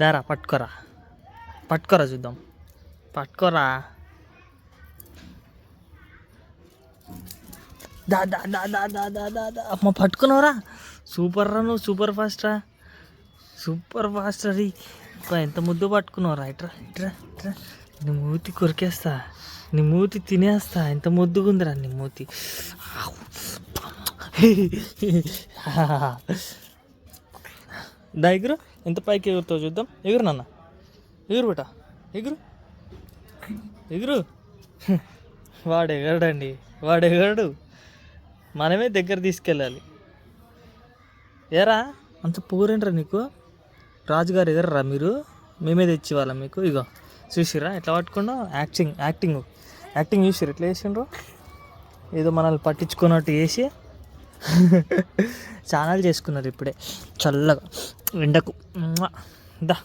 దారా పట్టుకోరా. పట్టుకోరా చూద్దాం. పట్టుకోరా. దా దా దా దా దా దా దా దా. అమ్మ పట్టుకున్నావురా. సూపర్ రా నువ్వు సూపర్ ఫాస్ట్ రా. సూపర్ ఫాస్ట్ అది ఎంత ముద్దు పట్టుకున్నావురా ఇట్రా ఇట్రా ఇట్రా. నీ మూతి కొరికేస్తా. నీ మూతి తినేస్తా. ఎంత ముద్దుగుందిరా నీ మూతి. దా ఎగురు. ఎంత పైకి ఎగురుతో చూద్దాం. ఎగురు నాన్న. ఎగురు బిట. ఎగురు. ఎగురు. వాడు ఎగరడండి. వాడు ఎగరడు. మనమే దగ్గర తీసుకెళ్ళాలి. ఏరా? అంత పూరేంట్రా నీకు? రాజుగారు ఎగరరా మీరు? మేమే తెచ్చి వాళ్ళం మీకు? ఇగో చూసిరా ఎట్లా పట్టుకుండా యాక్టింగ్ యాక్టింగ్. యాక్టింగ్ చూసిరు ఎట్లా చేసిండ్రు? ఏదో మనల్ని పట్టించుకున్నట్టు చేసి స్నానాలు చేసుకున్నారు ఇప్పుడే. చల్లగా. ఎండకు. దా.